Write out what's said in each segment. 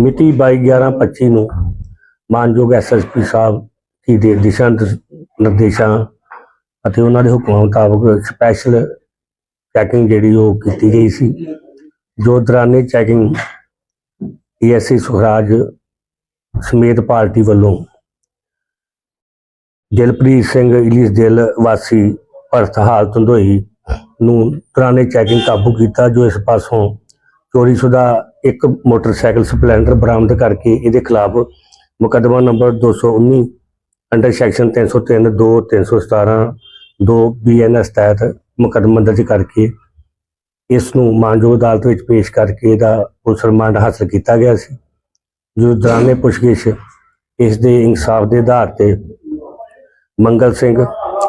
ਮਿਤੀ 22/11/25 ਨੂੰ ਮਾਨਯੋਗ ਐਸਐਸਪੀ ਸਾਹਿਬ ਜੀ ਦੇ ਦਿਸ਼ਾ ਨਿਰਦੇਸ਼ਾਂ ਅਤੇ ਉਹਨਾਂ ਦੇ ਹੁਕਮਾਂ ਮੁਤਾਬਕ ਸਪੈਸ਼ਲ ਚੈਕਿੰਗ ਜਿਹੜੀ ਉਹ ਕੀਤੀ ਗਈ ਸੀ। ਜੋ ਦੌਰਾਨੇ ਚੈਕਿੰਗ ਏਐਸਸੀ ਸੁਖਰਾਜ ਸਮੇਤ ਪਾਰਟੀ ਵੱਲੋਂ ਦਿਲਪ੍ਰੀਤ ਸਿੰਘ ਇਲੀਸ ਦਿਲ ਵਾਸੀ ਭਰਤ ਹਾਲ ਧੰਦੋਈ ਨੂੰ ਦੌਰਾਨੇ ਚੈਕਿੰਗ ਕਾਬੂ ਕੀਤਾ, ਜੋ ਇਸ ਪਾਸੋਂ ਚੋਰੀ ਸ਼ੁਦਾ ਇੱਕ ਮੋਟਰਸਾਈਕਲ ਸਪਲੈਂਡਰ ਬਰਾਮਦ ਕਰਕੇ ਇਹਦੇ ਖਿਲਾਫ ਮੁਕੱਦਮਾ ਨੰਬਰ 219 ਅੰਡਰ ਸੈਕਸ਼ਨ 303 2 317 2 ਬੀਐਨਐਸ ਤਹਿਤ ਮੁਕੱਦਮਾ ਦਰਜ ਕਰਕੇ ਇਸ ਨੂੰ ਮਾਨਯੋਗ ਅਦਾਲਤ ਵਿੱਚ ਪੇਸ਼ ਕਰਕੇ ਇਹਦਾ ਪੁਲਿਸ ਰਿਮਾਂਡ ਹਾਸਲ ਕੀਤਾ ਗਿਆ ਸੀ। ਜੋ ਦੌਰਾਨੇ ਪੁੱਛਗਿੱਛ ਇਸ ਦੇ ਇਨਸਾਫ ਦੇ ਆਧਾਰ ਤੇ ਮੰਗਲ ਸਿੰਘ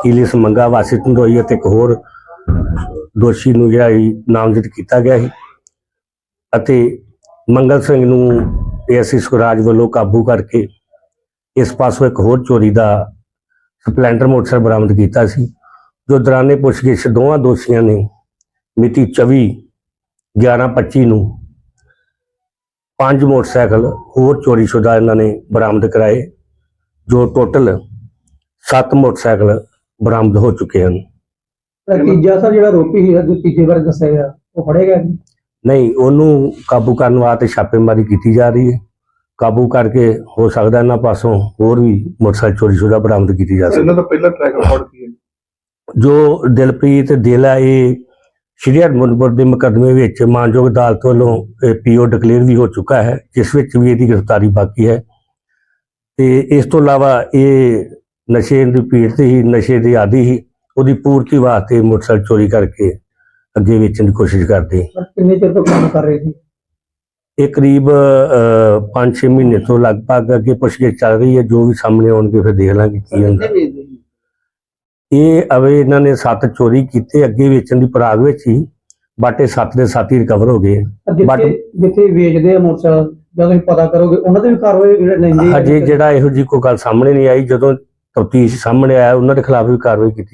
ਇਲਿਸ ਮੰਗਾ ਵਾਸੀ ਧੰਦੋਈ ਅਤੇ ਇੱਕ ਹੋਰ ਦੋਸ਼ੀ ਨੂੰ ਜਿਹੜਾ ਨਾਮਜ਼ਦ ਕੀਤਾ ਗਿਆ ਸੀ। ਅਤੇ ਮੰਗਲ ਸਿੰਘ ਨੂੰ ਏਐਸਸੀ ਸੁਖਰਾਜ ਵੱਲੋਂ ਕਾਬੂ ਕਰਕੇ ਇਸ ਪਾਸੋਂ ਇੱਕ ਹੋਰ ਚੋਰੀ ਦਾ ਸਪਲੈਂਡਰ ਮੋਟਰਸਾਈਕਲ ਬਰਾਮਦ ਕੀਤਾ ਸੀ, ਜੋ ਦੌਰਾਨੇ ਪੁੱਛਗਿੱਛ ਦੋਵਾਂ ਦੋਸ਼ੀਆਂ ਨੇ ਮਿਤੀ 24 11/25 ਨੂੰ ਪੰਜ ਮੋਟਰਸਾਈਕਲ ਹੋਰ ਚੋਰੀਸ਼ੁਦਾ ਇਹਨਾਂ ਨੇ ਬਰਾਮਦ ਕਰਾਏ, ਜੋ ਟੋਟਲ 7 ਮੋਟਰਸਾਈਕਲ ਬਰਾਮਦ ਹੋ ਚੁੱਕੇ ਹਨ। ਤੀਜਾ ਸਰ ਜਿਹੜਾ ਰੋਪੀ ਸੀ ਤੀਜੇ ਬਾਰੇ ਦੱਸਿਆ ਉਹ ਫੜਿਆ ਗਿਆ ਨਹੀਂ ਉਹਨੂੰ ਕਾਬੂ ਕਰਨ ਵਾਸਤੇ ਛਾਪੇਮਾਰੀ ਕੀਤੀ ਜਾ ਰਹੀ ਹੈ। ਕਾਬੂ ਕਰਕੇ ਹੋ ਸਕਦਾ ਇਹਨਾਂ ਪਾਸੋਂ ਹੋਰ ਵੀ ਮੋਟਰਸਾਈਕਲ ਚੋਰੀ ਸ਼ੁਦਾ ਬਰਾਮਦ ਕੀਤੀ ਜਾ ਸਕਦੀ ਇਹਨਾਂ ਦਾ ਪਹਿਲਾ ਟਰੈਕ ਰਿਕਾਰਡ ਕੀ ਹੈ? ਜੋ ਦਿਲਪ੍ਰੀਤ ਦਿਲ ਇਹ ਸ਼੍ਰੀ ਹਰਮੰਦਪੁਰ ਦੇ ਮੁਕੱਦਮੇ ਵਿੱਚ ਮਾਨਯੋਗ ਅਦਾਲਤ ਵੱਲੋਂ ਪੀਓ ਡਿਕਲੇਅਰ ਵੀ ਹੋ ਚੁੱਕਾ ਹੈ ਜਿਸ ਵਿੱਚ ਵੀ ਇਹਦੀ ਗ੍ਰਿਫਤਾਰੀ ਬਾਕੀ ਹੈ। ਤੇ ਇਸ ਤੋਂ ਇਲਾਵਾ ਇਹ ਨਸ਼ੇ ਦੀ ਪੀੜ ਤੇ ਹੀ ਨਸ਼ੇ ਦੀ ਆਦੀ ਹੀ ਉਹਦੀ ਪੂਰਤੀ ਵਾਸਤੇ ਮੋਟਰਸਾਈਕਲ ਚੋਰੀ ਕਰਕੇ ਅੱਗੇ ਵੇਚਣ ਦੀ ਕੋਸ਼ਿਸ਼ ਕਰਦੇ। ਸਰ ਕਿੰਨੇ ਚਿਰ ਤੋਂ ਕੰਮ ਕਰ ਰਹੇ ਸੀ? ਇਹ ਕਰੀਬ 5-6 ਮਹੀਨੇ ਤੋਂ ਲਗਭਗ ਅੱਗੇ ਪੁੱਛਗਿੱਛ ਚੱਲ ਰਹੀ ਹੈ। ਜੋ ਵੀ ਸਾਹਮਣੇ ਆਉਣਗੇ ਫਿਰ ਦੇਖ ਲਾਂਗੇ ਕੀ ਹੁੰਦਾ। ਇਹ ਅਵੇ ਇਹਨਾਂ ਨੇ ਸੱਤ ਚੋਰੀ ਕੀਤੇ ਅੱਗੇ ਵੇਚਣ ਦੀ ਪਰਾਗ ਵਿੱਚ ਹੀ ਬਾਟੇ ਸੱਤ ਦੇ ਸੱਤ ਹੀ ਰਿਕਵਰ ਹੋ ਗਏ। But- ਜਿੱਥੇ ਵੇਚਦੇ ਆ ਮੋਟਰਸਾਈਕਲ ਜਦੋਂ ਪਤਾ ਕਰੋਗੇ ਉਹਨਾਂ ਦੇ ਵੀ ਕਾਰਵਾਈ ਜਿਹੜੇ ਲੈਂਦੇ ਹਜੇ ਜਿਹੜਾ ਇਹੋ ਜੀ ਕੋਈ ਗੱਲ ਸਾਹਮਣੇ ਨਹੀਂ ਆਈ ਜਦੋਂ ਤਫਤੀਸ਼ ਸਾਹਮਣੇ ਆਇਆ ਉਹਨਾਂ ਦੇ ਖਿਲਾਫ ਵੀ ਕਾਰਵਾਈ ਕੀਤੀ।